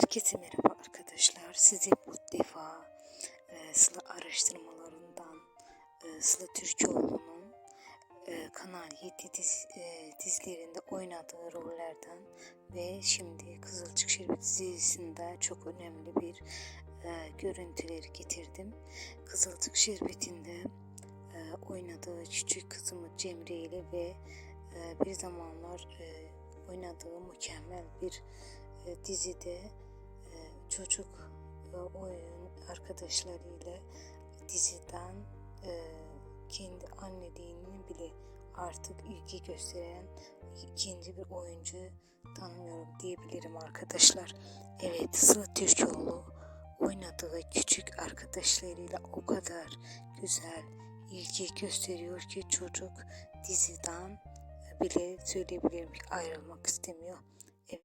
Herkese merhaba arkadaşlar. Size bu defa e, Sıla araştırmalarından e, Sıla Türkoğlu'nun e, Kanal 7 diz, e, dizilerinde oynadığı rollerden ve şimdi Kızılcık Şerbeti dizisinde çok önemli bir e, görüntüleri getirdim. Kızılcık Şerbeti'nde e, oynadığı küçük kızımı Cemre ile ve e, bir zamanlar e, oynadığı mükemmel bir e, dizide çocuk oyun arkadaşlarıyla diziden e, kendi anneliğini bile artık ilgi gösteren ikinci bir oyuncu tanımıyorum diyebilirim arkadaşlar. Evet Sıla Türkoğlu oynadığı küçük arkadaşlarıyla o kadar güzel ilgi gösteriyor ki çocuk diziden bile söyleyebilirim ki ayrılmak istemiyor.